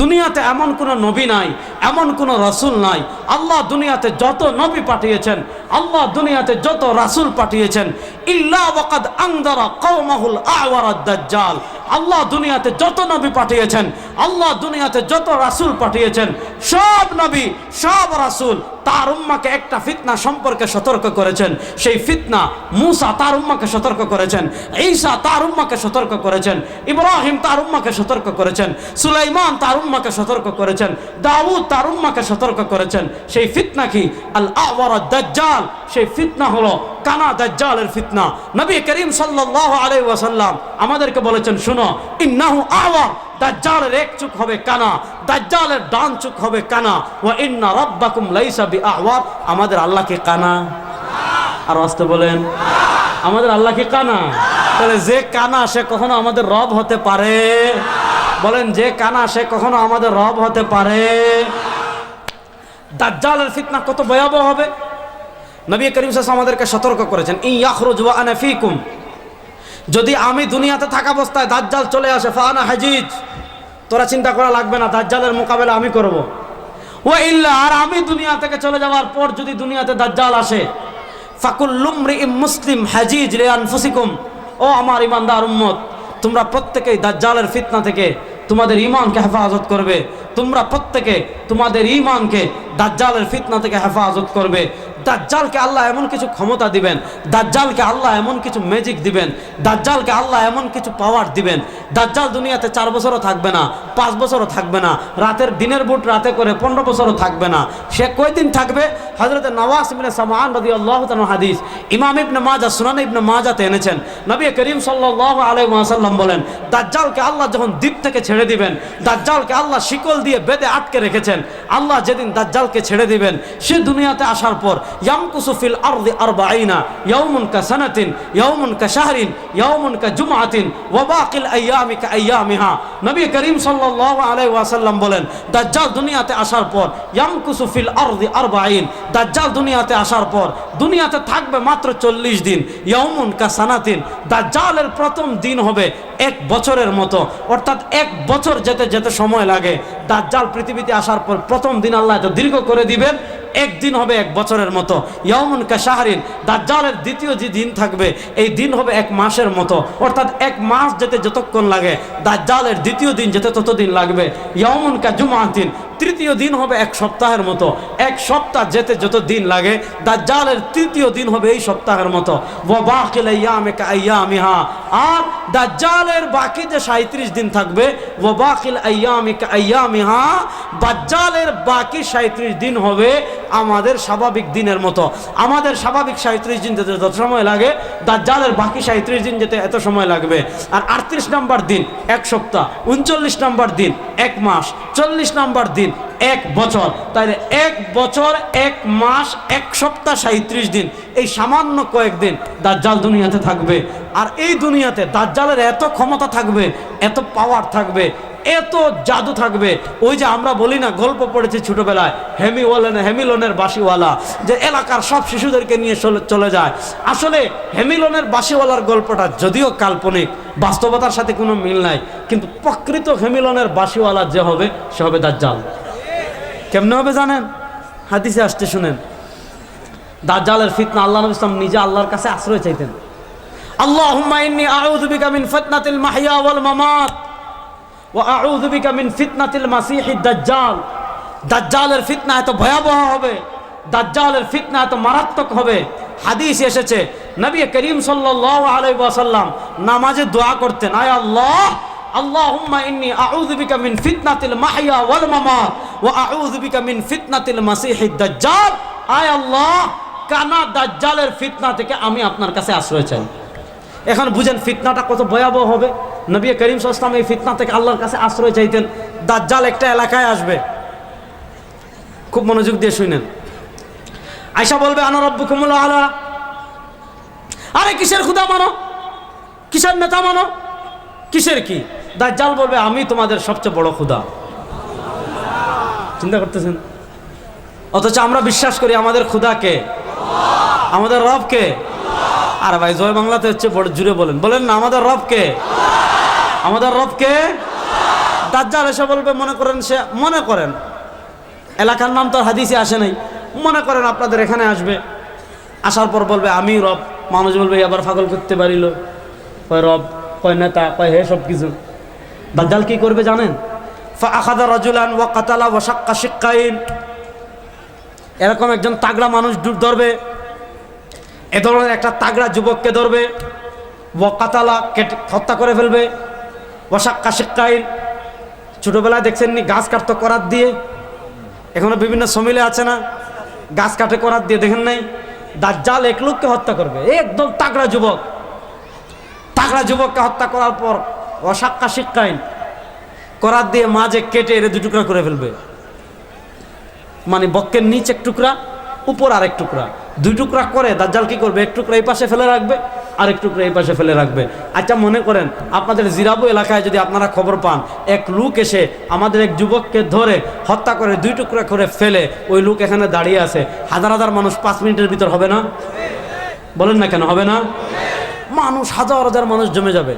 দুনিয়াতে এমন কোনো নবী নাই এমন কোনো রাসুল নাই। আল্লাহ দুনিয়াতে যত নবী পাঠিয়েছেন, আল্লাহ দুনিয়াতে যত রাসূল পাঠিয়েছেন, ইল্লা ওয়াকাদ আনদারা কওমাহুল আওয়ারাদ দাজ্জাল। আল্লাহ দুনিয়াতে যত নবী পাঠিয়েছেন, আল্লাহ দুনিয়াতে যত রাসূল পাঠিয়েছেন, সব নবী, সব রাসূল তার উম্মাকে একটা ফিতনা সম্পর্কে সতর্ক করেছেন। সেই ফিতনা মুসা তার উম্মাকে সতর্ক করেছেন, ঈসা তার উম্মাকে সতর্ক করেছেন, ইব্রাহিম তার উম্মাকে সতর্ক করেছেন, সুলাইমান তার উম্মাকে সতর্ক করেছেন, দাউদ তার উম্মাকে সতর্ক করেছেন। সেই ফিতনা কি? আল আওয়ার দাজ্জাল। সেই ফিতনা হলো কানা দাজ্জালের ফিতনা। নবী করিম সাল্লাল্লাহু আলাইহি ওয়াসাল্লাম আমাদেরকে বলেছেন, শুনো, ইন্নাহু আওয়ার। দাজ্জালের এক চুক হবে কানা, দাজ্জালের ডান চুক হবে কানা। ওয়া ইন্না রাব্বাকুম লাইসা বিআওয়ার। আমাদের আল্লাহ কি কানা? আর আসতে বলেন, আমাদের আল্লাহ কি কানা? তাহলে যে কানা সে কখনো আমাদের রব হতে পারে? বলেন, যে কানা সে কখনো আমাদের রব হতে পারে? দাজ্জালের ফিতনা কত ভয়াবহ হবে? নবী করিম সাল্লাল্লাহু আমাদেরকে সতর্ক করেছেন ই ইয়াখরুজ ওয়া আনা ফীকুম যদি আমি দুনিয়াতে থাকা অবস্থায় দাজ্জাল চলে আসে ফানা হাজিজ তোরা চিন্তা করা লাগবে না, দাজ্জালের মোকাবেলা আমি করব। ও ইল্লা আর আমি দুনিয়া থেকে চলে যাওয়ার পর যদি দুনিয়াতে দাজ্জাল আসে ফাকুল্লুমরি মুসলিম হাজিজ রে আনফুসিকুম ও আমার ইমানদার উম্মত, তোমরা প্রত্যেকেই দাজ্জালের ফিতনা থেকে তোমাদের ইমানকে হেফাজত করবে তোমরা প্রত্যেকে তোমাদের ইমানকে দাজ্জালের ফিতনা থেকে হেফাজত করবে। দাজ্জালকে আল্লাহ এমন কিছু ক্ষমতা দিবেন, দাজ্জালকে আল্লাহ এমন কিছু ম্যাজিক দিবেন, দাজ্জালকে আল্লাহ এমন কিছু পাওয়ার দিবেন। দাজ্জাল দুনিয়াতে চার বছরও থাকবে না, পাঁচ বছরও থাকবে না, রাতের দিনের বুট রাতে করে পনেরো বছরও থাকবে না। সে কয়দিন থাকবে? হজরত নওয়াজ ইবনে সামান রদি আল্লাহ হাদিস। ইমাম ইবনে মাজা, সুনান ইবনে মাজাতে এনেছেন। নবী করিম সাল্লাহ আলাই ওয়াসাল্লাম বলেন, দাজ্জালকে আল্লাহ যখন দ্বীপ থেকে ছেড়ে দিবেন, দাজ্জালকে আল্লাহ শিকল দিয়ে বেঁধে আটকে রেখেছেন। আল্লাহ যেদিন দাজ্জালকে ছেড়ে দিবেন, সে দুনিয়াতে আসার পর ইয়ামকুসু ফিল আরদি আরবাঈনা ইয়াউমুন কা সানাতিন ইয়াউমুন কা শাহরিন ইয়াউমুন কা জুমআতিন ওয়া বাকিল আইয়ামি কা আইয়ামিহা নবী করিম সাল্লাল্লাহু আলাইহি ওয়াসাল্লাম বলেন দাজ্জাল দুনিয়াতে আসার পর ইয়ামকুসু ফিল আরদি আরবাঈন দাজ্জাল দুনিয়াতে আসার পর দুনিয়াতে থাকবে মাত্র চল্লিশ দিন ইয়াউমুন কা সানাতিন দাজ্জালের প্রথম দিন হবে এক বছরের মতো, অর্থাৎ এক বছর যেতে যেতে সময় লাগে। দাজ্জাল পৃথিবীতে আসার পর প্রথম দিন আল্লাহ এত দীর্ঘ করে দিবেন একদিন হবে এক বছরের মতো। ইয়মন কাশাহরিন দাজ্জালের দ্বিতীয় যে দিন থাকবে, এই দিন হবে এক মাসের মতো। অর্থাৎ এক মাস যেতে যতক্ষণ লাগে, দাজ্জালের দ্বিতীয় দিন যেতে ততদিন লাগবে। ইয়মন কা জুমাতিন তৃতীয় দিন হবে এক সপ্তাহের মতো। এক সপ্তাহ যেতে যত দিন লাগে, দাজ্জালের তৃতীয় দিন হবে এই সপ্তাহের মতো। ও বাকিল আয়ামে কা আয়ামিহা। আর দাজ্জালের বাকি যে সাঁত্রিশ দিন থাকবে ও বাকিল আয়ামে কা আয়ামিহা, দাজ্জালের বাকি সাঁত্রিশ দিন হবে আমাদের স্বাভাবিক দিনের মতো। আমাদের স্বাভাবিক সাঁত্রিশ দিন যেতে যত সময় লাগে, দাজ্জালের বাকি সাঁত্রিশ দিন যেতে এত সময় লাগবে। আর আটত্রিশ নম্বর দিন, এক সপ্তাহ। উনচল্লিশ নম্বর দিন, এক মাস। চল্লিশ নম্বর দিন এক বছর। তাইলে এক বছর, এক মাস, এক সপ্তাহ সাঁত্রিশ দিন, এই সামান্য কয়েকদিন দাজ্জাল দুনিয়াতে থাকবে। আর এই দুনিয়াতে দাজ্জালের এত ক্ষমতা থাকবে, এত পাওয়ার থাকবে, এত জাদু থাকবে। ওই যে আমরা বলি না, গল্প পড়েছি ছোটবেলায় হেমিওয়ালেন হেমিলনের বাসিওয়ালা যে এলাকার সব শিশুদেরকে নিয়ে চলে- চলে যায়। আসলে হেমিলনের বাসিওয়ালার গল্পটা যদিও কাল্পনিক, বাস্তবতার সাথে কোনো মিল নাই, কিন্তু প্রকৃত হেমিলনের বাসিওয়ালা যে হবে, সে হবে দাজ্জাল। কেমনে হবে জানেন? হাদিসে আসতে শুনেন। দাজ্জালের ফিতনা আল্লাহ নবী ইসলাম নিজে আল্লাহর কাছে আশ্রয় চাইতেন। আল্লাহ ইন্নি আউযু বিকা মিন ফিতনাতিল মাহইয়া ওয়াল মামাত ওয়া আউযু বিকা মিন ফিতনাতিল মাসিহিদ দাজ্জাল। দাজ্জালের ফিতনা এত ভয়াবহ হবে, দাজ্জালের ফিতনা এত মারাত্মক হবে। হাদিস এসেছে, নবী করিম সাল্লাল্লাহু আলাইহি ওয়াসাল্লাম নামাজে দোয়া করতেন, আয় আল্লাহ, আল্লাহুম্মা ইন্নি আউযু বিকা মিন ফিতনাতিল মাহইয়া ওয়াল মামাত। ও আউজবিকা মিন ফিতনাতিল মাসিহিদ দাজ্জাল আয় আল্লাহ, কানা দাজ্জালের ফিতনা থেকে আমি আপনার কাছে আশ্রয় চাই। এখন বুঝেন ফিতনাটা কত ভয়াবহ হবে। নবী করিম সাল্লাম এই ফিতনা থেকে আল্লাহর কাছে আশ্রয় চাইতেন। দাজ্জাল একটা এলাকায় আসবে। খুব মনোযোগ দিয়ে শুনেন। আয়সা বলবে আনার রব্বু কুমুল আলা। আরে, কিসের খুদা মানো? কিসের নেতা মানো? কিসের কি? দাজ্জাল বলবে, আমি তোমাদের সবচেয়ে বড় খুদা চিন্তা করতেছেন? অথচ আমরা বিশ্বাস করি আমাদের খুদাকে। আমাদের রবকে। আর ভাই, জয় বাংলাতে হচ্ছে বড় জুড়ে বলেন। বলেন না, আমাদের রবকে। আমাদের রবকে? দাজ্জাল এসে বলবে, মনে করেন সে, মনে করেন। এলাকার নাম তো হাদিসে আসে নাই। মনে করেন আপনাদের এখানে আসবে। আসার পর বলবে, আমি রব। মানুষ বলবে এবার পাগল করতে পারিল। কয় রব, কয় নেতা, কয় হে সব কিছু দাজ্জাল কি করবে জানেন? আখাদা রাজুলান ওয়া কাতালা ওয়া এরকম একজন তাগড়া মানুষ ধরবে, এ ধরনের একটা তাগড়া যুবককে ধরবে, ওয়া কাতালা কেটে হত্যা করে ফেলবে, ওয়া শাক্কা শিক্কাইন। ছোটোবেলায় দেখছেন নি গাছ কাটতো করাত দিয়ে? এখনও বিভিন্ন সমিলে আছে না? গাছ কাটে করাত দিয়ে, দেখেন নাই? দাজ্জাল এক লোককে হত্যা করবে, একদম তাগড়া যুবক। তাগড়া যুবককে হত্যা করার পর অসাক্কা শিক্ষাইন করাত দিয়ে মাঝে কেটে এর দু টুকরা করে ফেলবে। মানে বক্কের নিচ এক টুকরা, উপর আরেক টুকরা। দুই টুকরা করে, দাজ্জাল কি করবে? এক টুকরা এই পাশে ফেলে রাখবে, আরেক টুকরা এই পাশে ফেলে রাখবে। আচ্ছা মনে করেন, আপনাদের জিরাবু এলাকায় যদি আপনারা খবর পান, এক লোক এসে আমাদের এক যুবককে ধরে হত্যা করে দুই টুকরা করে ফেলে, ওই লোক এখানে দাঁড়িয়ে আছে। হাজার হাজার মানুষ পাঁচ মিনিটের ভিতর হবে না? বলেন না কেন, হবে না? মানুষ হাজার হাজার মানুষ জমে যাবে।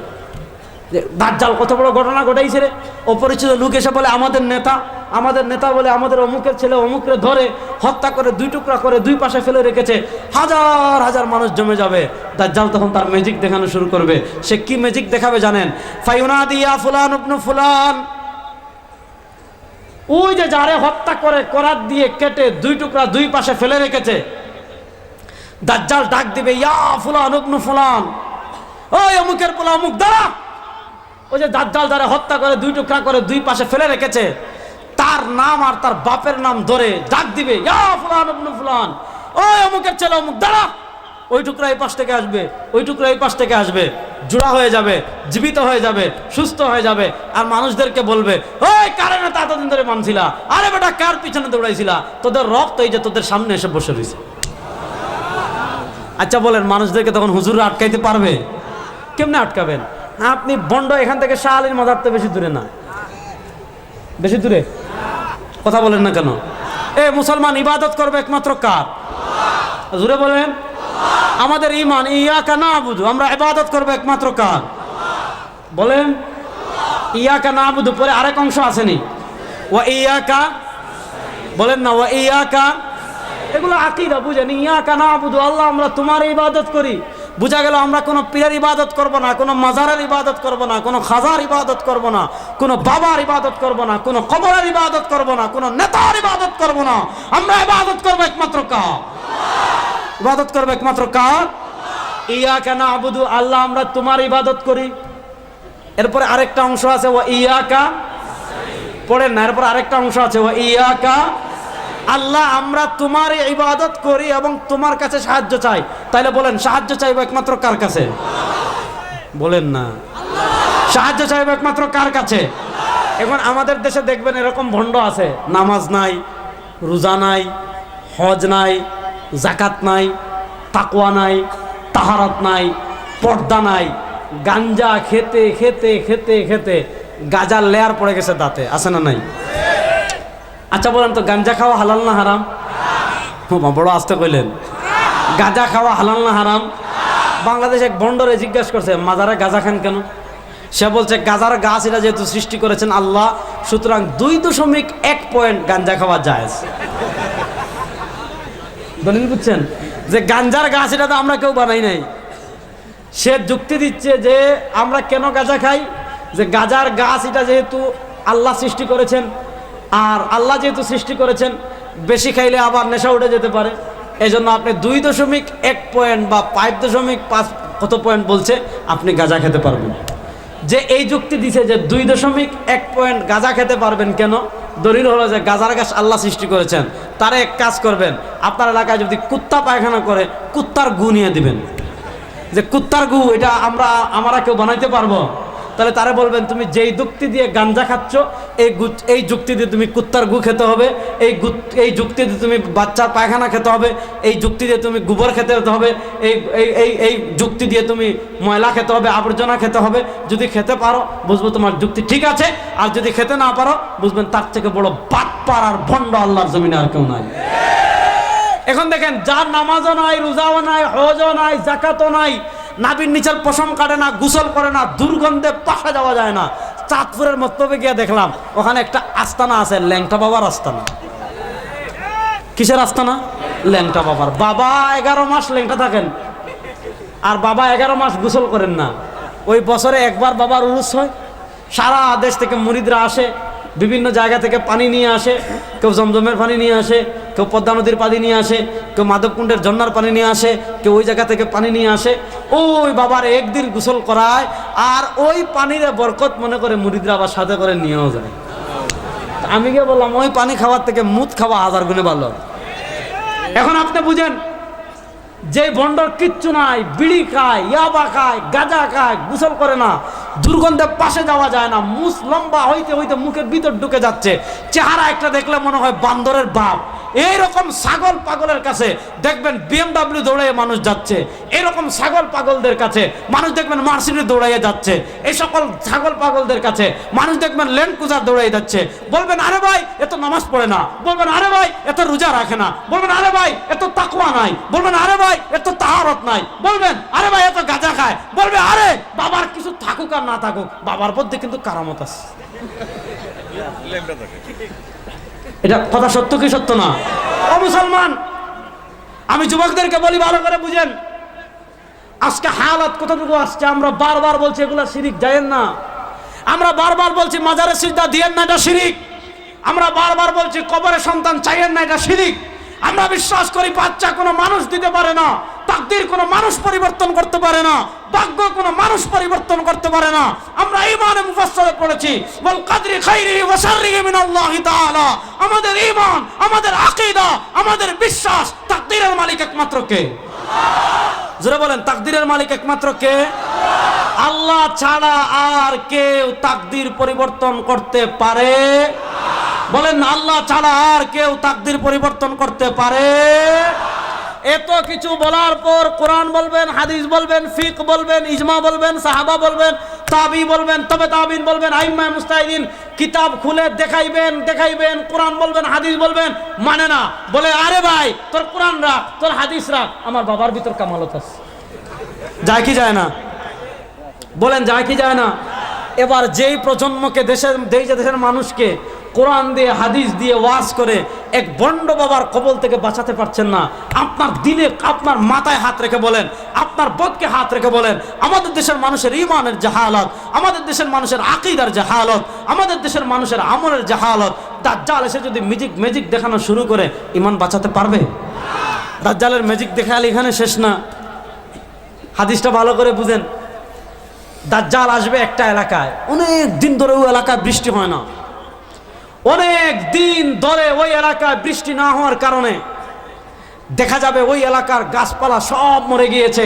দাজ্জাল কত বড় ঘটনা ঘটাইছে রে। অপরিচিত লোক এসে বলে, আমাদের নেতা আমাদের নেতা বলে আমাদের অমুকের ছেলে অমুকরে ধরে হত্যা করে দুই টুকরা করে দুই পাশে ফেলে রেখেছে। হাজার হাজার মানুষ জমে যাবে। দাজ্জাল তখন তার ম্যাজিক দেখানো শুরু করবে। সে কি ম্যাজিক দেখাবে জানেন? ফাইউনা দিয়া ফুলান উপনু ফুলান। ওই যে যারে হত্যা করে করাত দিয়ে কেটে দুই টুকরা দুই পাশে ফেলে রেখেছে। দাজ্জাল ডাক দিবে, ইয়া ফুলান উপনু ফুলান। ওই অমুকের পোলা, অমুক, দাঁড়া! ওই যে দাজ্জাল যারা হত্যা করে, দুই টুকরা করে দুই পাশে ফেলে রেখেছে, তার নাম আর তার বাপের নাম ধরে ডাক দিবে ফুলান ফুলান ওই অমুকের ছেলে, অমুক, দাঁড়া! ওই টুকরা এই পাশ থেকে আসবে, ওই টুকরা এই পাশ থেকে আসবে, জোড়া হয়ে যাবে, জীবিত হয়ে যাবে, সুস্থ হয়ে যাবে, আর মানুষদেরকে বলবে, ওই কারে না এতদিন ধরে মানছিলা? আরে বেটা, কার পিছনে দৌড়াইছিলা? তোদের রক্ত এই যে তোদের সামনে এসে বসে রয়েছে আচ্ছা বলেন, মানুষদেরকে তখন হুজুর আটকাইতে পারবে? কেমনে আটকাবেন? আপনি বন্ড এখান থেকে শাহ আলীর মাজার তো বেশি দূরে না। বেশি দূরে? কথা বলেন না কেন? এ, মুসলমান, ইবাদত করবে একমাত্র কার? জুড়ে বলেন। আমাদের ইমান ইয়া না বুঝু আমরা ইবাদত করব একমাত্র কার? বলেন। ইয়াকা না বুধু পরে আরেক অংশ আসেনি। ও ইয়াকা, বলেন না ও ইয়াকা। এগুলো আকিদা, বুঝেন। ইয়াকা না বুধু আল্লাহ, আমরা তোমার ইবাদত করি। বুঝা গেল আমরা কোনো পীরের ইবাদত করব না, কোনো মাজারের ইবাদত করব না, কোনো খাজার ইবাদত করব না, কোনো বাবার ইবাদত করব না, কোনো কবরের ইবাদত করব না, কোনো নেতার ইবাদত করব না। আমরা ইবাদত করব একমাত্র কার? ইবাদত করব একমাত্র কার? ইয়া কেন আবুদু আল্লাহ আমরা তোমার ইবাদত করি। এরপরে আরেকটা অংশ আছে ও ইয়াকা পড়েন না, এরপর আরেকটা অংশ আছে ও ইয়াকা আল্লাহ, আমরা তোমার ইবাদত করি এবং তোমার কাছে সাহায্য চাই। তাইলে বলেন, সাহায্য চাইব একমাত্র কার কাছে? বলেন না। সাহায্য চাইব একমাত্র কার কাছে? এখন আমাদের দেশে দেখবেন এরকম ভণ্ড আছে। নামাজ নাই, রোজা নাই, হজ নাই জাকাত নাই, তাকওয়া নাই, তাহারাত নাই, পর্দা নাই, গাঞ্জা খেতে খেতে খেতে খেতে গাজার লেয়ার পড়ে গেছে দাঁতে। আছে না নাই? আচ্ছা বলেন তো, গাঞ্জা খাওয়া হালাল না হারাম? বড় আসতে কইলেন। গাঁজা খাওয়া হালাল না হারাম? বাংলাদেশ এক বন্ডরে জিজ্ঞাসা করছে, মাজারে গাঁজা খান কেন? সে বলছে, গাজার গাছ এটা যেহেতু সৃষ্টি করেছেন আল্লাহ, সুতরাং দুই দশমিক এক পয়েন্ট গাঞ্জা খাওয়া যায় দলিল বুঝছেন? যে গাঞ্জার গাছ এটা তো আমরা কেউ বানাই নাই। সে যুক্তি দিচ্ছে যে আমরা কেন গাঁজা খাই? যে গাজার গাছ এটা যেহেতু আল্লাহ সৃষ্টি করেছেন আর আল্লাহ যেহেতু সৃষ্টি করেছেন, বেশি খাইলে আবার নেশা উঠে যেতে পারে। এই জন্য আপনি দুই দশমিক এক পয়েন্ট বা পাঁচ দশমিক পাঁচ কত পয়েন্ট বলছে, আপনি গাঁজা খেতে পারবেন। যে এই যুক্তি দিছে যে দুই দশমিক এক পয়েন্ট গাঁজা খেতে পারবেন কেন, দলিল হলো যে গাজার গাছ আল্লাহ সৃষ্টি করেছেন। তারা এক কাজ করবেন, আপনার এলাকায় যদি কুত্তা পায়খানা করে, কুত্তার গু নিয়ে দিবেন। যে কুত্তার গু, এটা আমরা আমরা কেউ বানাইতে পারব? তাহলে তারা বলবেন, তুমি যেই যুক্তি দিয়ে গাঞ্জা খাচ্ছ এই এই যুক্তি দিয়ে তুমি কুত্তার গু খেতে হবে, এই এই যুক্তি দিয়ে তুমি বাচ্চার পায়খানা খেতে হবে, এই যুক্তি দিয়ে তুমি গোবর খেতে হতে হবে, এই এই এই যুক্তি দিয়ে তুমি ময়লা খেতে হবে, আবর্জনা খেতে হবে, যদি খেতে পারো বুঝব তোমার যুক্তি ঠিক আছে, আর যদি খেতে না পারো বুঝবেন তার থেকে বড় বাটপার আর ভণ্ড আল্লাহর জমিনে আর কেউ নাই। এখন দেখেন, যার নামাজও নাই, রোজাও নাই, হজও নাই, জাকাতও নাই, নাবির নিচের পশম কাটে না, গোসল করে না, দুর্গন্ধে পাশা যাওয়া যায় না। চাঁদপুরের মতবে গিয়ে দেখলাম, ওখানে একটা আস্তানা আছে, ল্যাংটা বাবার আস্তানা। কিসের আস্তানা? ল্যাংটা বাবার। বাবা এগারো মাস ল্যাংটা থাকেন। আর বাবা এগারো মাস গোসল করেন না। ওই বছরে একবার বাবার উরুস হয়। সারা দেশ থেকে মুরিদরা আসে। বিভিন্ন জায়গা থেকে পানি নিয়ে আসে, কেউ জমজমের পানি নিয়ে আসে, কেউ পদ্মা নদীর পানি নিয়ে আসে, কেউ মাধবকুণ্ডের ঝর্নার পানি নিয়ে আসে, কেউ ওই জায়গা থেকে পানি নিয়ে আসে। ওই বাবার একদিন গোসল করায় আর ওই পানিরে বরকত মনে করে মুরিদরা আবার সাথে করে নিয়েও যায়। আমি গিয়ে বললাম, ওই পানি খাওয়ার থেকে মুদ খাওয়া হাজার গুণে ভালো। এখন আপনি বুঝেন, যে বন্ডর কিচ্ছু নাই, বিড়ি খায়, ইয়াবা খায়, গাঁজা খায়, গোসল করে না দুর্গন্ধে পাশে যাওয়া যায় না। মুস লম্বা হইতে হইতে মুখের ভিতর ঢুকে যাচ্ছে। চেহারা একটা দেখলে মনে হয় বান্দরের বাপ। এইরকম ছাগল পাগলের কাছে দেখবেন বিএমডাব্লিউ দৌড়াইয়ে মানুষ যাচ্ছে। এরকম ছাগল পাগলদের কাছে মানুষ দেখবেন মার্সিডিজ দৌড়াইয়ে যাচ্ছে। এই সকল ছাগল পাগলদের কাছে মানুষ দেখবেন ল্যান্ড ক্রুজার দৌড়াই যাচ্ছে। বলবেন, আরে ভাই এত নামাজ পড়ে না। বলবেন, আরে ভাই এত রোজা রাখে না। বলবেন, আরে ভাই এত তাকুয়া নাই। বলবেন, আরে ভাই এত তাহারত নাই। বলবেন, আরে ভাই এত গাঁজা খায়। বলবে, আরে, বাবার কিছু থাকুক আর না থাকুক, বাবার মধ্যে কিন্তু কারামত আছে। এটা কথা সত্য কি সত্য না? ও মুসলমান, আমি যুবকদেরকে বলি ভালো করে বুঝেন। আজকে হালাত কতটুকু আসছে? আমরা বারবার বলছি এগুলা শিরিক যায়েন না? আমরা বারবার বলছি মাজারে সিদ্ধা দিয়েন না, এটা শিরিক। আমরা বারবার বলছি কবরে সন্তান চাইয়েন না, এটা শিরিক। আমরা বিশ্বাস করি বাচ্চা কোনো মানুষ দিতে পারে না। তাকদির কোনো মানুষ পরিবর্তন করতে পারে না ভাগ্য কোনো মানুষ পরিবর্তন করতে পারে না। আমরা ইমানে মুফাসসালে পড়েছি বল কাদরি খাইরি ওয়া শাররিহি মিনাল্লাহি তাআলা। আমাদের ঈমান, আমাদের আকীদা, আমাদের বিশ্বাস তাকদীরের মালিক একমাত্র কে? আল্লাহ জোরে বলেন, তাকদীরের মালিক একমাত্র কে? আল্লাহ ছাড়া আর কেউ তাকদীর পরিবর্তন করতে পারে? বলেন আল্লাহ ছাড়া আর কেউ তাকদীর পরিবর্তন করতে পারে? এত কিছু বলার পর কোরআন বলবেন, হাদিস বলবেন, ফিক বলবেন, ইজমা বলবেন, সাহাবা বলবেন তাবি বলবেন, তবে তাবিন বলবেন, আইম্মা মুস্তাহিদিন, কিতাব খুলে দেখাইবেন দেখাইবেন, কোরআন বলবেন, হাদিস বলবেন মানে না। বলে, আরে ভাই, তোর কোরআন রাখ তোর হাদিস রাখ আমার বাবার ভিতর কামালত আছে। যায় কি যায় না? বলেন, যায় কি যায় না? এবার যেই প্রজন্মকে, দেশের দেশ দেশের মানুষকে কোরআন দিয়ে, হাদিস দিয়ে ওয়াজ করে এক বন্ড বাবার কবল থেকে বাঁচাতে পারছেন না। আপনার দিলে আপনার মাথায় হাত রেখে বলেন, আপনার বোধকে হাত রেখে বলেন, আমাদের দেশের মানুষের ইমানের জাহালত, আমাদের দেশের মানুষের আকিদার জাহালত, আমাদের দেশের মানুষের আমলের জাহালত। দাজ্জাল এসে যদি মিজিক ম্যাজিক দেখানো শুরু করে ইমান বাঁচাতে পারবে? দাজ্জালের ম্যাজিক দেখালে এখানে শেষ না। হাদিসটা ভালো করে বুঝেন। দাজ্জাল আসবে একটা এলাকায়। অনেক দিন ধরে ওই এলাকায় বৃষ্টি হয় না। অনেক দিন ধরে ওই এলাকায় বৃষ্টি না হওয়ার কারণে দেখা যাবে ওই এলাকার গাছপালা সব মরে গিয়েছে।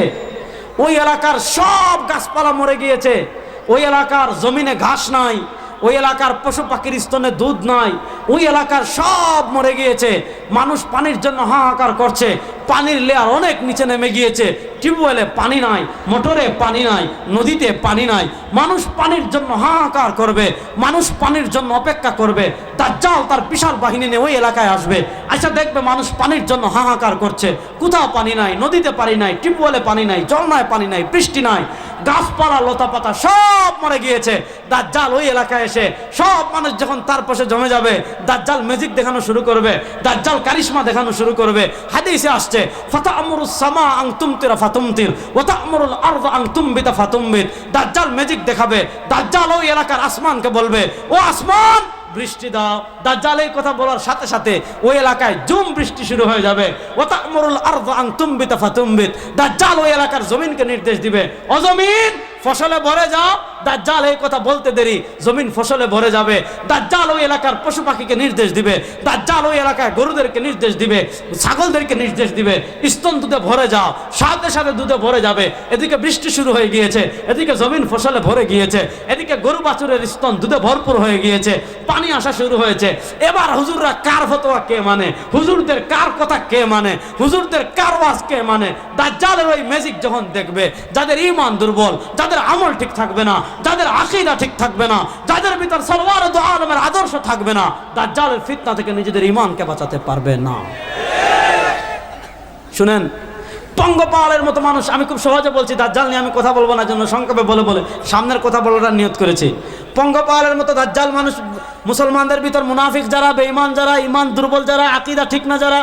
ওই এলাকার সব গাছপালা মরে গিয়েছে। ওই এলাকার জমিনে ঘাস নাই, ওই এলাকার পশু পাখির স্তনে দুধ নাই, ওই এলাকার সব মরে গিয়েছে। মানুষ পানির জন্য হাহাকার করছে। পানির লেয়ার অনেক নিচে নেমে গিয়েছে। টিউবওয়েলে পানি নাই, মোটরে পানি নাই, নদীতে পানি নাই। মানুষ পানির জন্য হাহাকার করবে, মানুষ পানির জন্য অপেক্ষা করবে। দাজ্জাল তার বিশাল বাহিনী নিয়ে ওই এলাকায় আসবে। আচ্ছা দেখবে মানুষ পানির জন্য হাহাকার করছে। কোথাও পানি নাই, নদীতে পানি নাই, টিউবওয়েলে পানি নাই, ঝর্ণায় পানি নাই, বৃষ্টি নাই। গাছপালা লতা পাতা সব মরে গিয়েছে। দাজ্জাল ওই এলাকায় এসে সব মানুষ যখন তার পাশে জমে যাবে, দাজ্জাল ম্যাজিক দেখানো শুরু করবে, দাজ্জাল কারিশমা দেখানো শুরু করবে। হাদিসে আসছে ফাতুমবিত দাজ্জাল ম্যাজিক দেখাবে, দাজ্জাল ওই এলাকার আসমানকে বলবে, ও আসমান, বৃষ্টি দাও। দাজ্জাল এই কথা বলার সাথে সাথে ওই এলাকায় জুম বৃষ্টি শুরু হয়ে যাবে। ওতা আমরুল আরদ আং তুমবিতা ফাতুমবিত দাজ্জাল ওই এলাকার জমিনকে নির্দেশ দিবে ও জমিন, ফসলে ভরে যাও দাজ্জাল এই কথা বলতে দেরি, জমিন ফসলে ভরে যাবে। দাজ্জাল ওই এলাকার পশু পাখিকে নির্দেশ দিবে। দাজ্জাল ওই এলাকায় গরুদেরকে নির্দেশ দিবে, ছাগলদেরকে নির্দেশ দিবে। স্তন দুধে ভরে যাও সাথে সাথে দুধে ভরে যাবে। এদিকে বৃষ্টি শুরু হয়ে গিয়েছে, এদিকে জমিন ফসলে ভরে গিয়েছে, এদিকে গরু বাছুরের স্তন দুধে ভরপুর হয়ে গিয়েছে, পানি আসা শুরু হয়েছে। এবার হুজুররা কার ফতোয়া কে মানে? হুজুরদের কার কথা কে মানে? হুজুরদের কার ওয়াজ কে মানে? দাজ্জালের ওই ম্যাজিক যখন দেখবে, যাদের ইমান দুর্বল, যাদের আমল ঠিক থাকবে না যাদের আকিদা ঠিক থাকবে না, যাদের ভিতর সলওয়ার দু আলমের আদর্শ থাকবে না, দাজ্জালের ফিতনা থেকে নিজেদের ইমানকে বাঁচাতে পারবে না। শুনেন, পঙ্গপালের মতো মানুষ, আমি খুব সহজে বলছি, দাজ্জাল নিয়ে আমি কথা বলব না জন্য সংক্ষেপে বলে বলে, সামনের কথা বলার নিয়ত করেছি। পঙ্গপালের মতো দাজ্জাল মানুষ, মুসলমানদের ভিতর মুনাফিক যারা, বেঈমান যারা ইমান দুর্বল যারা, আকিদা ঠিক না যারা,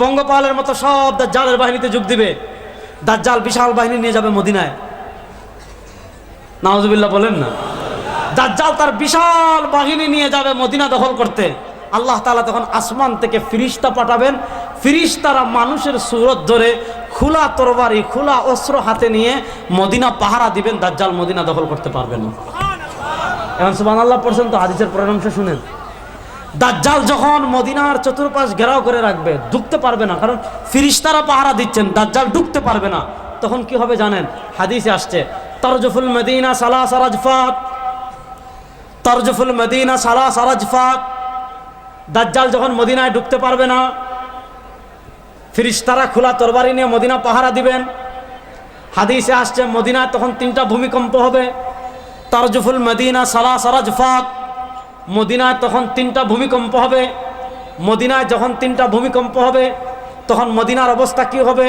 পঙ্গপালের মতো সব দাজ্জালের বাহিনীতে যোগ দিবে। দাজ্জাল বিশাল বাহিনী নিয়ে যাবে মদিনায়। নাওজুবিল্লাহ বলেন না। দাজ্জাল তার বিশাল বাহিনী নিয়ে যাবে মদিনা দখল করতে। আল্লাহ তাআলা তখন আসমান থেকে ফিরিস্তা পাঠাবেন। ফিরিস্তারা মানুষের সুরত ধরে খোলা তরবারি, খোলা অস্ত্র হাতে নিয়ে মদিনা পাহারা দিবেন। দাজ্জাল মদিনা দখল করতে পারবেন না। এখন সুবান আল্লাহ পড়ছেন তো হাদিসের পরের অংশ শুনেন। দাজ্জাল যখন মদিনার চতুর্পাশ ঘেরাও করে রাখবে, ঢুকতে পারবে না। কারণ ফিরিস্তারা পাহারা দিচ্ছেন, দাজ্জাল ঢুকতে পারবে না। তখন কি হবে জানেন? হাদিসে আসছে তরজফুল মদিনা সালা সারাজফাত তরজফুল মদিনা সালা সারাজফাত দাজ্জাল যখন মদিনায় ঢুকতে পারবে না, ফিরিস্তারা খোলা তরবারি নিয়ে মদিনা পাহারা দিবেন। হাদিসে আসছে, মদিনায় তখন তিনটা ভূমিকম্প হবে। তারজুফুল মদিনা সালা সারাজফাত মদিনায় তখন তিনটা ভূমিকম্প হবে। মদিনায় যখন তিনটা ভূমিকম্প হবে, তখন মদিনার অবস্থা কি হবে?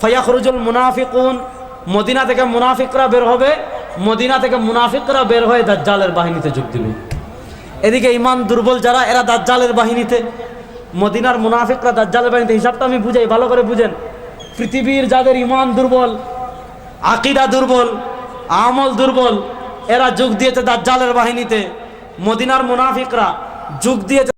ফয়াখরুজুল মুনাফিকুন মদিনা থেকে মুনাফিকরা বের হবে, মদিনা থেকে মুনাফিকরা বের হয়ে দাজ্জালের বাহিনীতে যোগ দিবে। এদিকে ইমান দুর্বল যারা, এরা দাজ্জালের বাহিনীতে। মদিনার মুনাফিকরা দাজ্জালের বাহিনীতে, হিসাবটা আমি বুঝাই, ভালো করে বুঝেন। পৃথিবীর যাদের ইমান দুর্বল, আকিদা দুর্বল, আমল দুর্বল, এরা যোগ দিয়েছে দাজ্জালের বাহিনীতে। মদিনার মুনাফিকরা যোগ দিয়েছে